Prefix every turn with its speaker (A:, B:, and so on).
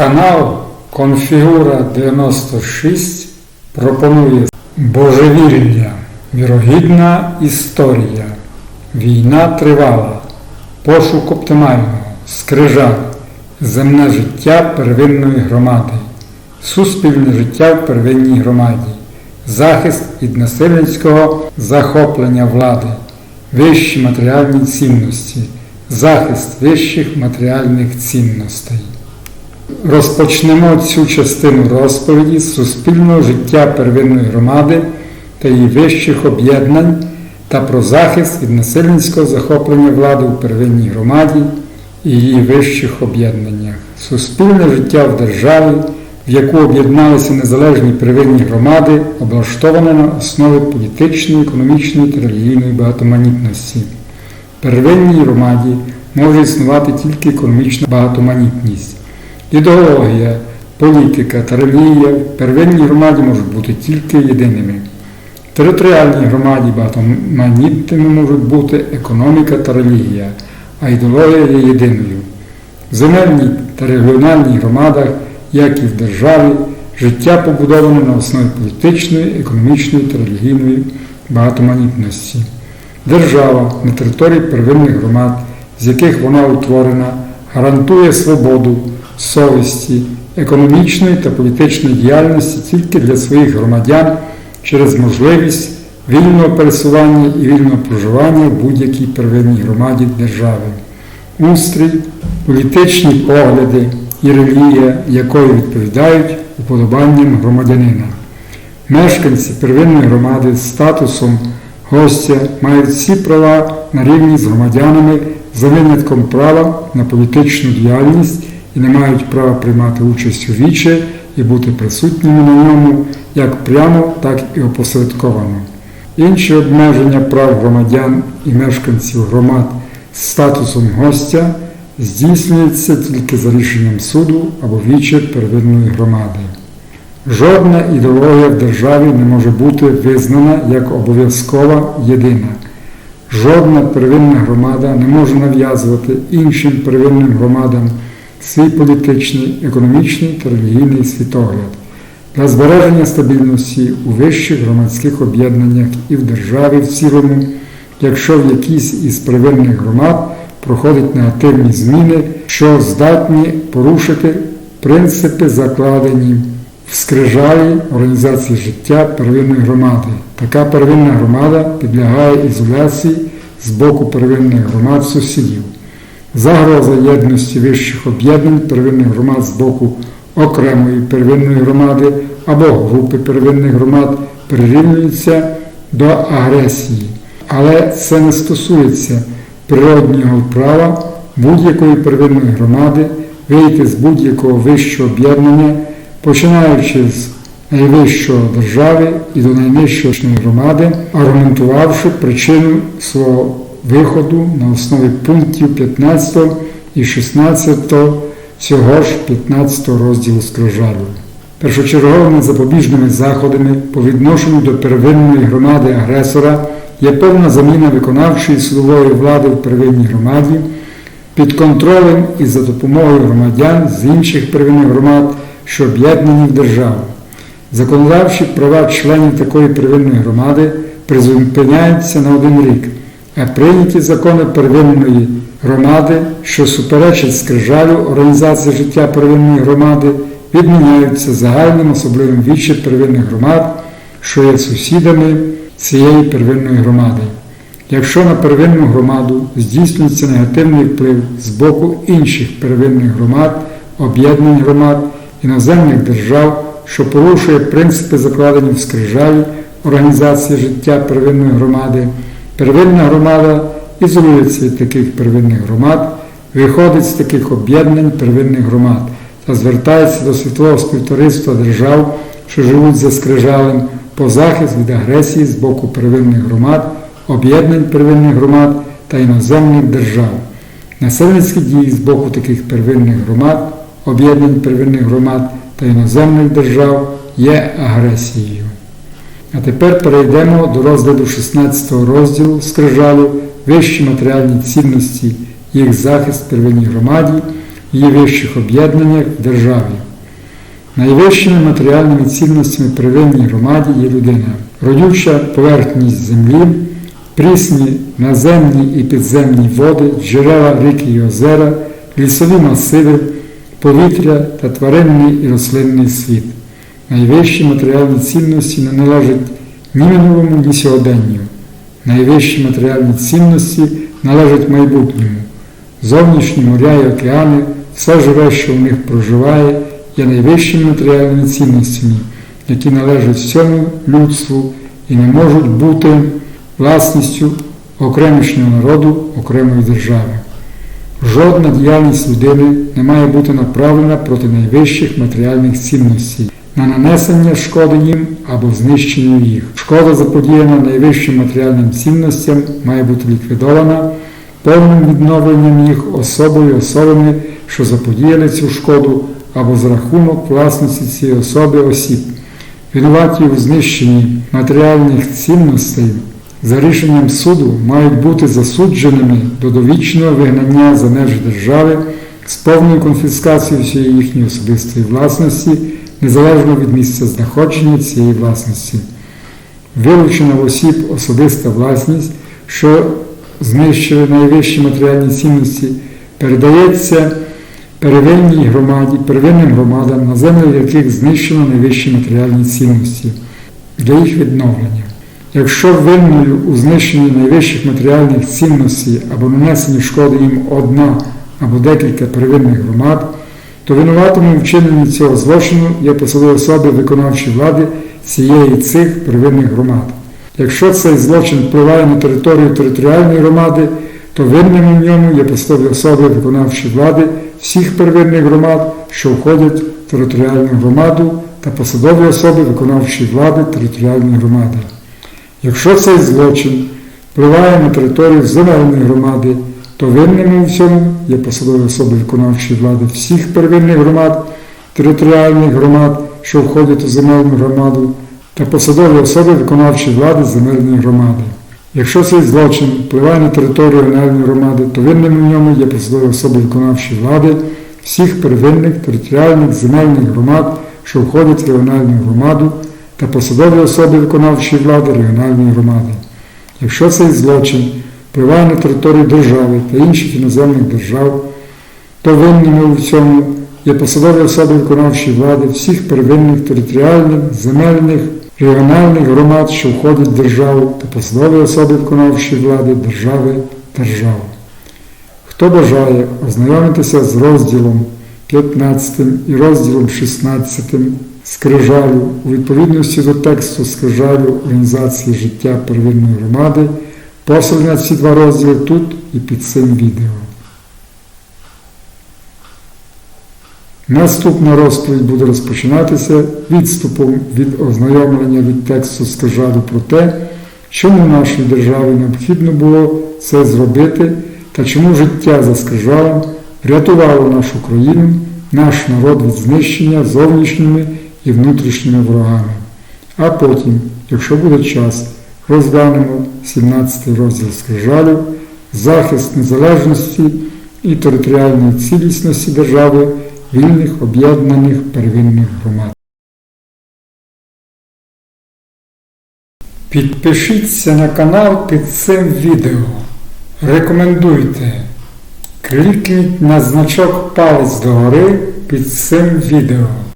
A: Канал Конфігура 96 пропонує. Божевілля, вірогідна історія. Війна тривала, пошук оптимального, скрижаль, земне життя первинної громади, суспільне життя в первинній громаді, захист від насильницького захоплення влади, вищі матеріальні цінності, захист вищих матеріальних цінностей. Розпочнемо цю частину розповіді з суспільного життя первинної громади та її вищих об'єднань та про захист від насильницького захоплення влади у первинній громаді і її вищих об'єднаннях. Суспільне життя в державі, в яку об'єдналися незалежні первинні громади, облаштоване на основі політичної, економічної та релігійної багатоманітності. Первинній громаді може існувати тільки економічна багатоманітність. Ідеологія, політика та релігія в первинній громаді можуть бути тільки єдиними. В територіальній громаді багатоманітними можуть бути економіка та релігія, а ідеологія є єдиною. В земельній та регіональній громадах, як і в державі, життя побудоване на основі політичної, економічної та релігійної багатоманітності. Держава на території первинних громад, з яких вона утворена, гарантує свободу совісті, економічної та політичної діяльності тільки для своїх громадян через можливість вільного пересування і вільного проживання в будь-якій первинній громаді держави. Устрій, політичні погляди і релігія, якої відповідають уподобанням громадянина. Мешканці первинної громади з статусом гостя мають всі права на рівні з громадянами за винятком права на політичну діяльність і не мають права приймати участь у віче і бути присутніми на ньому як прямо, так і опосередковано. Інші обмеження прав громадян і мешканців громад з статусом гостя здійснюються тільки за рішенням суду або віче первинної громади. Жодна ідеологія в державі не може бути визнана як обов'язкова єдина. Жодна первинна громада не може нав'язувати іншим первинним громадам свій політичний, економічний та релігійний світогляд для збереження стабільності у вищих громадських об'єднаннях і в державі в цілому, якщо в якійсь із первинних громад проходять негативні зміни, що здатні порушити принципи, закладені в скрижалі організації життя первинної громади. Така первинна громада підлягає ізоляції з боку первинних громад сусідів. Загроза єдності вищих об'єднань первинних громад з боку окремої первинної громади або групи первинних громад прирівнюється до агресії. Але це не стосується природнього права будь-якої первинної громади вийти з будь-якого вищого об'єднання, починаючи з найвищого держави і до найнижчої громади, аргументувавши причину свого виходу на основі пунктів 15 і 16 цього ж 15 розділу скрижалю. Першочерговими запобіжними заходами по відношенню до первинної громади агресора є повна заміна виконавчої судової влади в первинній громаді під контролем і за допомогою громадян з інших первинних громад, що об'єднані в державу. Законодавчі права членів такої первинної громади призупиняються на один рік а прийняті закони первинної громади, що суперечать скрижалю організації життя первинної громади, відміняються загальним особливим вічі первинних громад, що є сусідами цієї первинної громади. Якщо на первинну громаду здійснюється негативний вплив з боку інших первинних громад, об'єднань громад, іноземних держав, що порушує принципи, закладені в скрижалі організації життя первинної громади, Первинна громада ізолюється від таких первинних громад, виходить з таких об'єднань первинних громад та звертається до світового співтовариства держав, що живуть за скрижалем, по захист від агресії з боку первинних громад, об'єднань первинних громад та іноземних держав. Насильницькі дії з боку таких первинних громад, об'єднань первинних громад та іноземних держав є агресією. А тепер перейдемо до розгляду 16 розділу скрижалу вищі матеріальні цінності, їх захист в первинній громаді, її вищих об'єднаннях в державі. Найвищими матеріальними цінностями при винній громаді є людина, родюча поверхність землі, прісні наземні і підземні води, джерела ріки і озера, лісові масиви, повітря та тваринний і рослинний світ. Найвищі матеріальні цінності не належать ні минулому, ні сьогоденню. Найвищі матеріальні цінності належать майбутньому. Зовнішні моря і океани, все живе, що в них проживає, є найвищими матеріальними цінностями, які належать всьому людству і не можуть бути власністю окремішнього народу, окремої держави. Жодна діяльність людини не має бути направлена проти найвищих матеріальних цінностей на нанесення шкоди їм або знищення їх. Шкода, заподіяна найвищим матеріальним цінностям, має бути ліквідована повним відновленням їх особою особами, що заподіяли цю шкоду, або за рахунок власності цієї особи осіб. Винуваті у знищенні матеріальних цінностей за рішенням суду мають бути засудженими до довічного вигнання за межі держави з повною конфіскацією всієї їхньої особистої власності, незалежно від місця знаходження цієї власності. Вилучена в осіб особиста власність, що знищили найвищі матеріальні цінності, передається первинній громаді, первинним громадам, на землю яких знищено найвищі матеріальні цінності для їх відновлення. Якщо винною у знищенні найвищих матеріальних цінностей або нанесенні шкоди їм одна або декілька первинних громад, то винуватими вчиненні цього злочину є посадові особи виконавчої влади цієї цих первинних громад. Якщо цей злочин впливає на територію територіальної громади, то винними в ньому є посадові особи виконавчої влади всіх первинних громад, що входять в територіальну громаду, та посадові особи виконавчої влади територіальної громади. Якщо цей злочин впливає на територію земельної громади, то винними у цьому є посадові особи виконавчої влади всіх первинних громад, територіальних громад, що входять у земельну громаду, та посадові особи виконавчої влади земельної громади. Якщо цей злочин впливає на територію регіональної громади, то винними в ньому є посадові особи виконавчої влади всіх первинних територіальних земельних громад, що входять в регіональну громаду, та посадові особи виконавчої влади регіональної громади. Якщо цей злочин впливає на територію держави та інших іноземних держав, то винними у цьому є посадові особи виконавчої влади всіх первинних територіальних, земельних, регіональних громад, що входять в державу, та посадові особи виконавчої влади держави держав. Хто бажає ознайомитися з розділом 15 і розділом 16 скрижалю у відповідності до тексту скрижалю Організації життя первинної громади, посилення на ці два розділи тут і під цим відео. Наступна розповідь буде розпочинатися відступом від ознайомлення від тексту скрижалю про те, чому нашій державі необхідно було це зробити та чому життя за скрижалем врятувало нашу країну, наш народ від знищення зовнішніми і внутрішніми ворогами. А потім, якщо буде час, розглянемо 17 розділ скрижалю, захист незалежності і територіальної цілісності держави вільних об'єднаних первинних громад. Підпишіться на канал під цим відео. Рекомендуйте. Клікніть на значок палець догори під цим відео.